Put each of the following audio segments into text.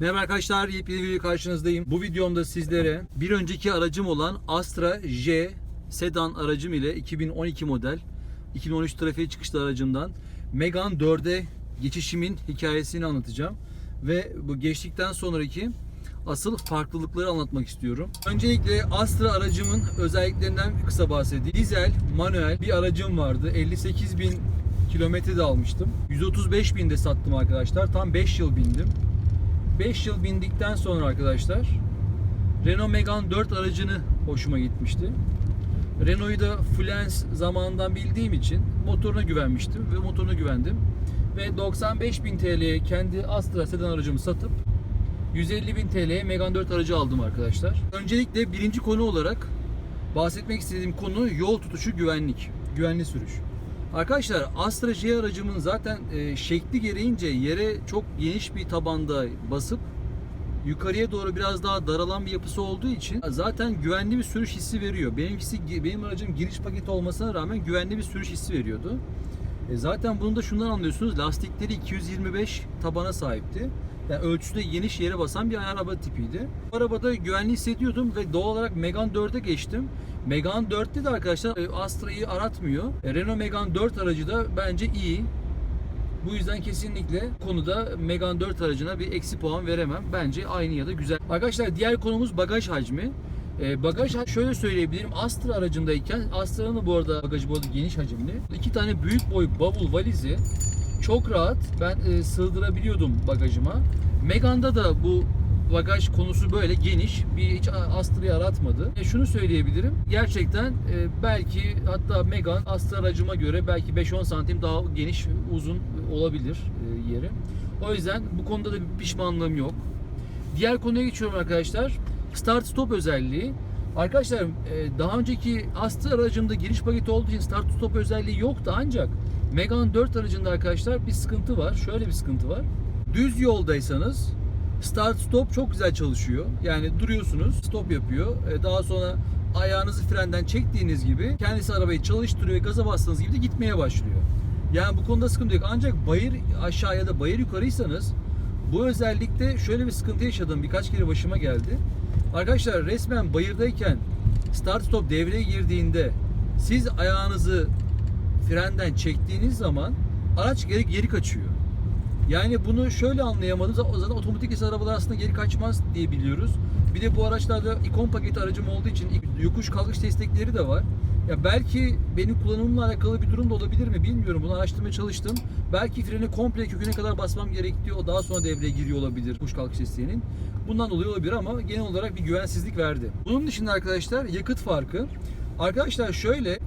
Merhaba arkadaşlar, yepyeni video karşınızdayım. Bu videomda sizlere bir önceki aracım olan Astra J sedan aracım ile 2012 model 2013 trafiğe çıkışlı aracımdan Megane 4'e geçişimin hikayesini anlatacağım. Ve bu geçtikten sonraki asıl farklılıkları anlatmak istiyorum. Öncelikle Astra aracımın özelliklerinden kısa bahsedeyim. Dizel, manuel bir aracım vardı. 58 bin kilometre de almıştım. 135 binde sattım arkadaşlar. Tam 5 yıl bindim. 5 yıl bindikten sonra arkadaşlar Renault Megane 4 aracını hoşuma gitmişti. Renault'u da Fluence zamanından bildiğim için motoruna güvenmiştim ve motoruna güvendim. Ve 95.000 TL'ye kendi Astra sedan aracımı satıp 150.000 TL'ye Megane 4 aracı aldım arkadaşlar. Öncelikle birinci konu olarak bahsetmek istediğim konu yol tutuşu güvenlik. Güvenli sürüş. Arkadaşlar Astra J aracımın zaten e, şekli gereğince yere çok geniş bir tabanda basıp yukarıya doğru biraz daha daralan bir yapısı olduğu için zaten güvenli bir sürüş hissi veriyor. Benimkisi benim aracım giriş paketi olmasına rağmen güvenli bir sürüş hissi veriyordu. E zaten bunu da şundan anlıyorsunuz. Lastikleri 225 tabana sahipti. Yani ölçüsü de geniş yere basan bir araba tipiydi. Bu arabada güvenli hissediyordum ve doğal olarak Megane 4'e geçtim. Megane 4'te de arkadaşlar e, Astra'yı aratmıyor. E, Renault Megane 4 aracı da bence iyi. Bu yüzden kesinlikle konuda Megane 4 aracına bir eksi puan veremem. Bence aynı ya da güzel. Arkadaşlar diğer konumuz bagaj hacmi. E, bagaj şöyle söyleyebilirim. Astra aracındayken Astra'nın bu arada bagajı bu arada geniş hacimli. İki tane büyük boy bavul valizi çok rahat ben e, sığdırabiliyordum bagajıma. Megane'da da bu bagaj konusu böyle geniş. Bir hiç Astra'yı aratmadı. E, şunu söyleyebilirim. Gerçekten e, belki hatta Megane Astra aracıma göre belki 5-10 santim daha geniş, uzun olabilir e, yeri. O yüzden bu konuda da bir pişmanlığım yok. Diğer konuya geçiyorum arkadaşlar. Start stop özelliği. Arkadaşlar e, daha önceki Astra aracımda giriş paketi olduğu için start stop özelliği yoktu ancak Megane 4 aracında arkadaşlar bir sıkıntı var. Şöyle bir sıkıntı var. Düz yoldaysanız start stop çok güzel çalışıyor. Yani duruyorsunuz, stop yapıyor. E, Daha sonra ayağınızı frenden çektiğiniz gibi kendisi arabayı çalıştırıyor ve gaza bastığınız gibi de gitmeye başlıyor. Yani bu konuda sıkıntı yok. Ancak bayır aşağı ya da bayır yukarıysanız bu özellikle şöyle bir sıkıntı yaşadım. Birkaç kere başıma geldi. Arkadaşlar resmen bayırdayken start stop devreye girdiğinde siz ayağınızı frenden çektiğiniz zaman araç geri geri kaçıyor. Yani bunu şöyle anlayamadım. Zaten otomatik vites arabalar aslında geri kaçmaz diye biliyoruz. Bir de bu araçlarda ikon paketi aracım olduğu için yokuş kalkış destekleri de var. Ya belki benim kullanımımla alakalı bir durum da olabilir mi bilmiyorum. Bunu araştırmaya çalıştım. Belki freni komple köküne kadar basmam gerekiyor. O daha sonra devreye giriyor olabilir yokuş kalkış desteğinin. Bundan dolayı olabilir ama genel olarak bir güvensizlik verdi. Bunun dışında arkadaşlar yakıt farkı. Arkadaşlar şöyle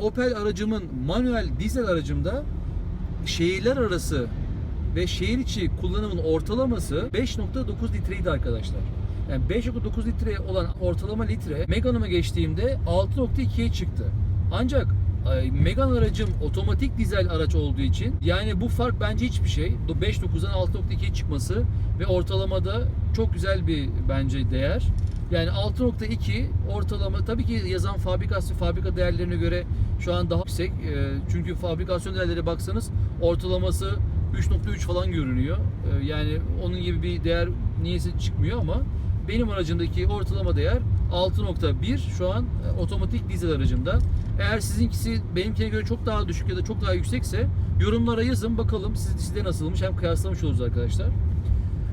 Opel aracımın manuel dizel aracımda şehirler arası ve şehir içi kullanımın ortalaması 5.9 litreydi arkadaşlar. Yani 5.9 litre olan ortalama litre Megane'ıma geçtiğimde 6.2'ye çıktı. Ancak Megane aracım otomatik dizel araç olduğu için yani bu fark bence hiçbir şey. 5.9'dan 6.2'ye çıkması ve ortalamada çok güzel bir bence değer. Yani 6.2 ortalama tabii ki yazan fabrikasyon fabrika değerlerine göre şu an daha yüksek. E, Çünkü fabrikasyon değerlere baksanız ortalaması 3.3 falan görünüyor. E, Yani onun gibi bir değer niyeyse çıkmıyor ama benim aracımdaki ortalama değer 6.1 şu an e, otomatik dizel aracımda. Eğer sizinkisi benimkine göre çok daha düşük ya da çok daha yüksekse yorumlara yazın bakalım siz, sizde nasılmış hem kıyaslamış oluruz arkadaşlar.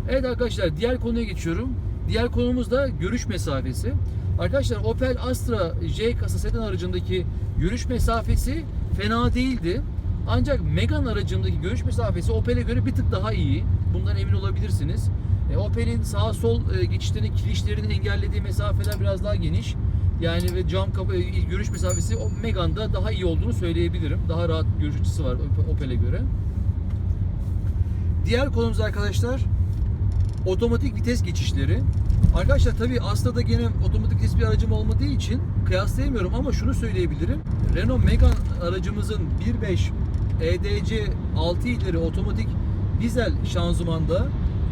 Evet arkadaşlar diğer konuya geçiyorum. Diğer konumuz da görüş mesafesi. Arkadaşlar Opel Astra J kasa sedan aracındaki görüş mesafesi fena değildi. Ancak Megane aracındaki görüş mesafesi Opel'e göre bir tık daha iyi. Bundan emin olabilirsiniz. E, Opel'in sağ sol e, geçişlerini, kirişlerini engellediği mesafeler biraz daha geniş. Yani ve cam kapı e, görüş mesafesi o Megane'da daha iyi olduğunu söyleyebilirim. Daha rahat görüş açısı var Opel'e göre. Diğer konumuz arkadaşlar otomatik vites geçişleri. Arkadaşlar tabii Asla'da gene otomatik vites bir aracım olmadığı için kıyaslayamıyorum ama şunu söyleyebilirim. Renault Megane aracımızın 1.5 EDC 6 ileri otomatik dizel şanzımanda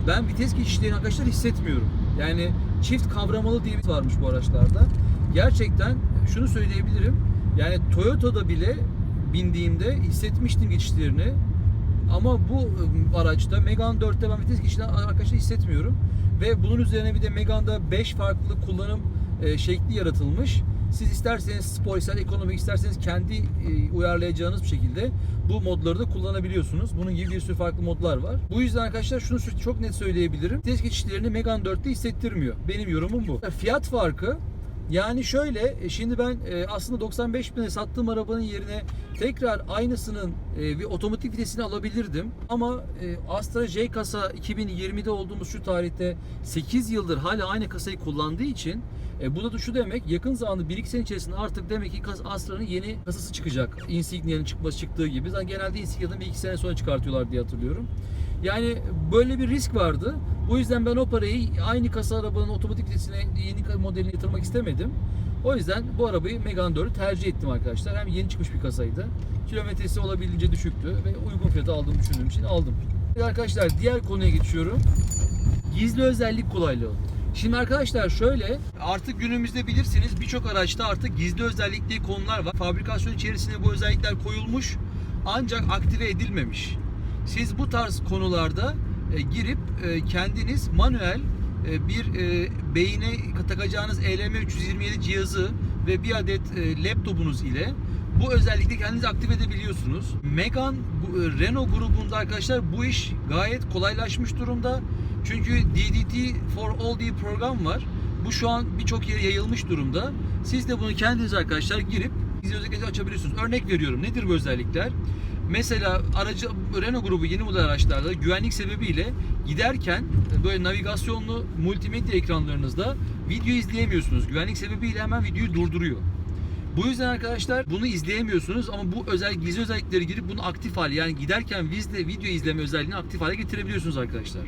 ben vites geçişlerini arkadaşlar hissetmiyorum. Yani çift kavramalı diye bir varmış bu araçlarda. Gerçekten şunu söyleyebilirim. Yani Toyota'da bile bindiğimde hissetmiştim geçişlerini. Ama bu e, araçta Megane 4'te ben vites geçişini arkadaşlar hissetmiyorum. Ve bunun üzerine bir de Megane'da 5 farklı kullanım e, şekli yaratılmış. Siz isterseniz spor, ister ekonomik, isterseniz kendi e, uyarlayacağınız bir şekilde bu modları da kullanabiliyorsunuz. Bunun gibi bir sürü farklı modlar var. Bu yüzden arkadaşlar şunu çok net söyleyebilirim. Vites geçişlerini Megane 4'te hissettirmiyor. Benim yorumum bu. Fiyat farkı yani şöyle, e, şimdi ben e, aslında 95 bine sattığım arabanın yerine tekrar aynısının e, bir otomatik vitesini alabilirdim. Ama Astra J kasa 2020'de olduğumuz şu tarihte 8 yıldır hala aynı kasayı kullandığı için e, bu da şu demek yakın zamanda 1-2 sene içerisinde artık demek ki Astra'nın yeni kasası çıkacak. Insignia'nın çıkması çıktığı gibi. Zaten genelde Insignia'dan 1-2 sene sonra çıkartıyorlar diye hatırlıyorum. Yani böyle bir risk vardı. Bu yüzden ben o parayı aynı kasa arabanın otomatik vitesine yeni modeline yatırmak istemedim. O yüzden bu arabayı Megane 4'ü tercih ettim arkadaşlar. Hem yeni çıkmış bir kasaydı. Kilometresi olabildiğince düşüktü ve uygun fiyata aldığımı düşündüğüm için aldım. Arkadaşlar diğer konuya geçiyorum. Gizli özellik kolaylığı. Şimdi arkadaşlar şöyle artık günümüzde bilirsiniz birçok araçta artık gizli özellik diye konular var. Fabrikasyon içerisine bu özellikler koyulmuş ancak aktive edilmemiş. Siz bu tarz konularda e, girip e, kendiniz manuel e, bir beyine takacağınız E ELM 327 cihazı ve bir adet laptopunuz ile bu özellikle kendinizi aktif edebiliyorsunuz. E, Renault grubunda arkadaşlar bu iş gayet kolaylaşmış durumda. Çünkü DDT for All diye program var. Bu şu an birçok yere yayılmış durumda. Siz de bunu kendiniz arkadaşlar girip gizli özellikleri açabiliyorsunuz. Örnek veriyorum. Nedir bu özellikler? Mesela aracı Renault grubu yeni model araçlarda güvenlik sebebiyle giderken böyle navigasyonlu multimedya ekranlarınızda video izleyemiyorsunuz. Güvenlik sebebiyle hemen videoyu durduruyor. Bu yüzden arkadaşlar bunu izleyemiyorsunuz ama bu özel gizli özellikleri girip bunu aktif hale yani giderken vizde video izleme özelliğini aktif hale getirebiliyorsunuz arkadaşlar.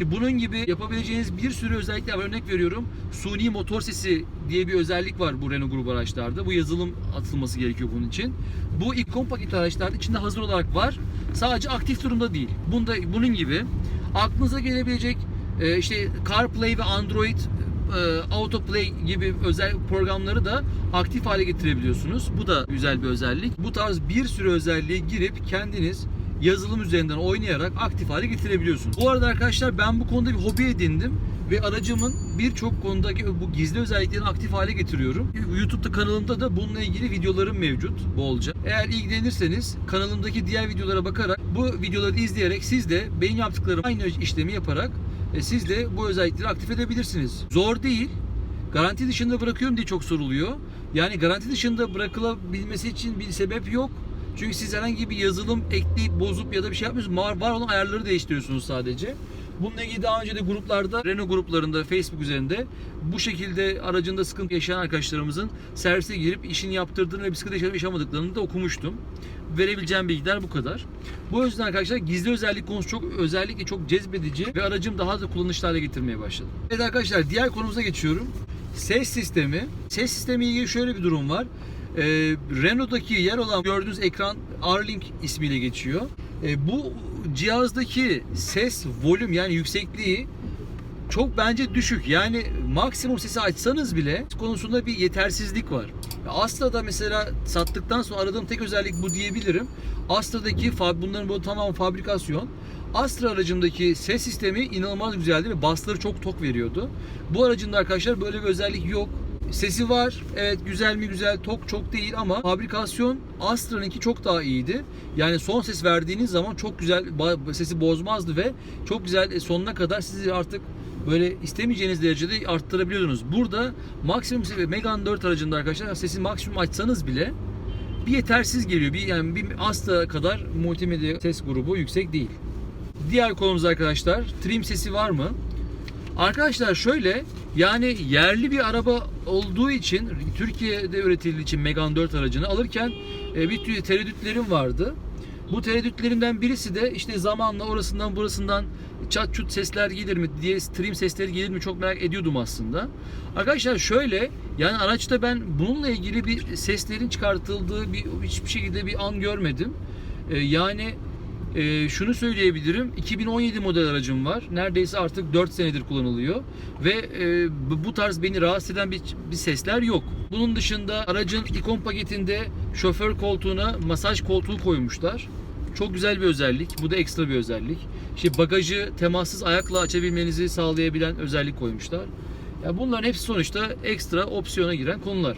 Şimdi bunun gibi yapabileceğiniz bir sürü özellikler var. Örnek veriyorum. Suni motor sesi diye bir özellik var bu Renault grubu araçlarda. Bu yazılım atılması gerekiyor bunun için. Bu ikon paket araçlarda içinde hazır olarak var. Sadece aktif durumda değil. Bunda bunun gibi aklınıza gelebilecek e, işte CarPlay ve Android e, Autoplay gibi özel programları da aktif hale getirebiliyorsunuz. Bu da güzel bir özellik. Bu tarz bir sürü özelliğe girip kendiniz yazılım üzerinden oynayarak aktif hale getirebiliyorsunuz. Bu arada arkadaşlar ben bu konuda bir hobi edindim ve aracımın birçok konudaki bu gizli özelliklerini aktif hale getiriyorum. YouTube'da kanalımda da bununla ilgili videolarım mevcut bolca. Eğer ilgilenirseniz kanalımdaki diğer videolara bakarak bu videoları izleyerek siz de benim yaptıklarım aynı işlemi yaparak e, siz de bu özellikleri aktif edebilirsiniz. Zor değil. Garanti dışında bırakıyorum diye çok soruluyor. Yani garanti dışında bırakılabilmesi için bir sebep yok. Çünkü siz herhangi bir yazılım ekleyip bozup ya da bir şey yapmıyorsunuz. Var, olan ayarları değiştiriyorsunuz sadece. Bununla ilgili daha önce de gruplarda, Renault gruplarında, Facebook üzerinde bu şekilde aracında sıkıntı yaşayan arkadaşlarımızın servise girip işini yaptırdığını ve bir sıkıntı yaşayıp yaşamadıklarını da okumuştum. Verebileceğim bilgiler bu kadar. Bu yüzden arkadaşlar gizli özellik konusu çok özellikle çok cezbedici ve aracım daha da kullanışlı hale getirmeye başladı. Evet arkadaşlar diğer konumuza geçiyorum. Ses sistemi. Ses sistemi ilgili şöyle bir durum var. Ee, Renault'daki yer olan gördüğünüz ekran R-Link ismiyle geçiyor. Ee, bu cihazdaki ses volüm yani yüksekliği çok bence düşük. Yani maksimum sesi açsanız bile konusunda bir yetersizlik var. Astra'da mesela sattıktan sonra aradığım tek özellik bu diyebilirim. Astra'daki bunların bu tamamı fabrikasyon. Astra aracındaki ses sistemi inanılmaz güzeldi ve basları çok tok veriyordu. Bu aracında arkadaşlar böyle bir özellik yok. Sesi var. Evet güzel mi güzel tok çok değil ama fabrikasyon Astra'nınki çok daha iyiydi. Yani son ses verdiğiniz zaman çok güzel sesi bozmazdı ve çok güzel e, sonuna kadar sizi artık böyle istemeyeceğiniz derecede arttırabiliyordunuz. Burada maksimum ses- Megane 4 aracında arkadaşlar sesi maksimum açsanız bile bir yetersiz geliyor. Bir yani bir Astra kadar multimedya ses grubu yüksek değil. Diğer konumuz arkadaşlar trim sesi var mı? Arkadaşlar şöyle yani yerli bir araba olduğu için Türkiye'de üretildiği için Megane 4 aracını alırken e, bir tereddütlerim vardı. Bu tereddütlerimden birisi de işte zamanla orasından burasından çat çut sesler gelir mi diye trim sesleri gelir mi çok merak ediyordum aslında. Arkadaşlar şöyle yani araçta ben bununla ilgili bir seslerin çıkartıldığı bir hiçbir şekilde bir an görmedim. E, yani e, şunu söyleyebilirim. 2017 model aracım var. Neredeyse artık 4 senedir kullanılıyor. Ve e, bu- tarz beni rahatsız eden bir, bir sesler yok. Bunun dışında aracın ikon paketinde şoför koltuğuna masaj koltuğu koymuşlar. çok güzel bir özellik. Bu da ekstra bir özellik. İşte bagajı temassız ayakla açabilmenizi sağlayabilen özellik koymuşlar. Ya bunların hepsi sonuçta ekstra opsiyona giren konular.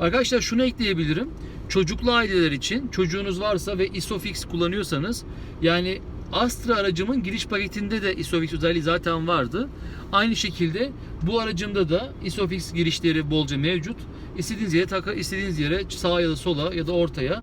Arkadaşlar şunu ekleyebilirim. Çocuklu aileler için çocuğunuz varsa ve Isofix kullanıyorsanız yani Astra aracımın giriş paketinde de Isofix özelliği zaten vardı. Aynı şekilde bu aracımda da Isofix girişleri bolca mevcut. İstediğiniz yere taka, istediğiniz yere sağa ya da sola ya da ortaya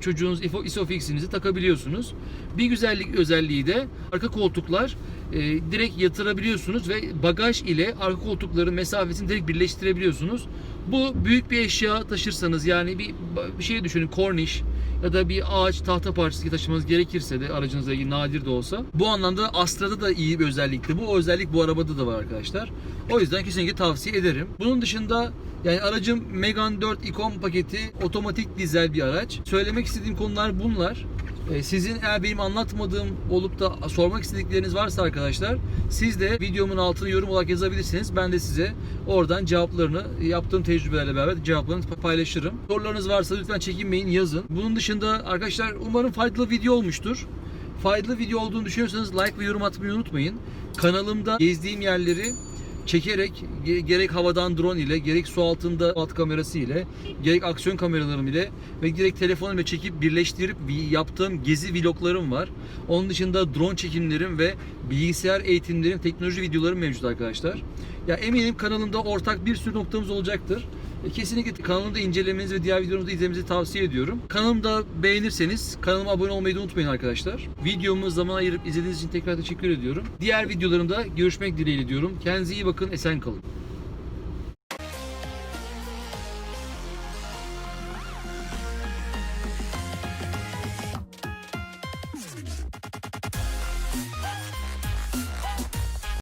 çocuğunuz Isofix'inizi takabiliyorsunuz. Bir güzellik özelliği de arka koltuklar e, direkt yatırabiliyorsunuz ve bagaj ile arka koltukların mesafesini direkt birleştirebiliyorsunuz. Bu büyük bir eşya taşırsanız yani bir, bir şey düşünün korniş ya da bir ağaç tahta parçası taşımanız gerekirse de aracınızda ilgili nadir de olsa bu anlamda Astra'da da iyi bir özellikti. Bu özellik bu arabada da var arkadaşlar. O yüzden kesinlikle tavsiye ederim. Bunun dışında yani aracım Megane 4 Icon paketi otomatik dizel bir araç. Söylemek istediğim konular bunlar. Ee, Sizin eğer benim anlatmadığım olup da sormak istedikleriniz varsa arkadaşlar siz de videomun altına yorum olarak yazabilirsiniz. Ben de size oradan cevaplarını yaptığım tecrübelerle beraber cevaplarını paylaşırım. Sorularınız varsa lütfen çekinmeyin yazın. Bunun dışında arkadaşlar umarım faydalı video olmuştur. Faydalı video olduğunu düşünüyorsanız like ve yorum atmayı unutmayın. Kanalımda gezdiğim yerleri çekerek ge- gerek havadan drone ile gerek su altında alt kamerası ile gerek aksiyon kameralarım ile ve direkt telefonumla çekip birleştirip bir yaptığım gezi vloglarım var. Onun dışında drone çekimlerim ve bilgisayar eğitimlerim, teknoloji videolarım mevcut arkadaşlar. Ya eminim kanalımda ortak bir sürü noktamız olacaktır. E, Kesinlikle kanalımda incelemenizi ve diğer videolarımı da izlemenizi tavsiye ediyorum. Kanalımda beğenirseniz kanalıma abone olmayı da unutmayın arkadaşlar. Videomu zaman ayırıp izlediğiniz için tekrar teşekkür ediyorum. Diğer videolarımda görüşmek dileğiyle diyorum. Kendinize iyi bakın, esen kalın.